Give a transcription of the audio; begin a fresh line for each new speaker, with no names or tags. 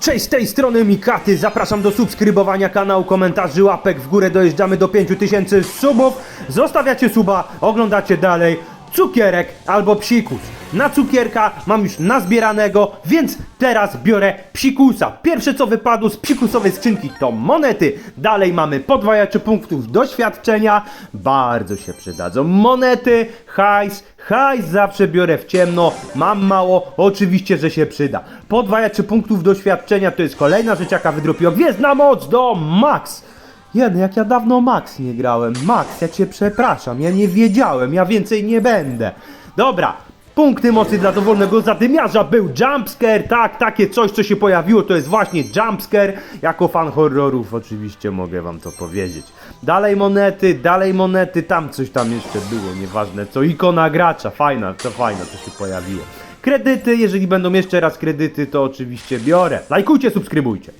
Cześć, z tej strony Mikaty, zapraszam do subskrybowania kanału, komentarzy, łapek w górę, dojeżdżamy do 5000 subów, zostawiacie suba, oglądacie dalej, cukierek albo psikus. Na cukierka mam już nazbieranego, więc teraz biorę psikusa. Pierwsze co wypadło z psikusowej skrzynki to monety, dalej mamy podwajacze punktów doświadczenia, bardzo się przydadzą monety, hajs, hajs zawsze biorę w ciemno, mam mało, oczywiście, że się przyda. Podwajacze punktów doświadczenia to jest kolejna rzecz jaka wydropiła, gwiezdna moc do max. Jeden, jak ja dawno Max nie grałem. Max, ja cię przepraszam, ja nie wiedziałem, ja więcej nie będę. Dobra, punkty mocy dla dowolnego zadymiarza był jumpscare, tak, takie coś, co się pojawiło, to jest właśnie jumpscare. Jako fan horrorów oczywiście mogę wam to powiedzieć. Dalej monety, dalej monety, tam coś tam jeszcze było, nieważne co. Ikona gracza, fajna, to fajna, to się pojawiło. Kredyty, jeżeli będą jeszcze raz kredyty, to oczywiście biorę. Lajkujcie, subskrybujcie.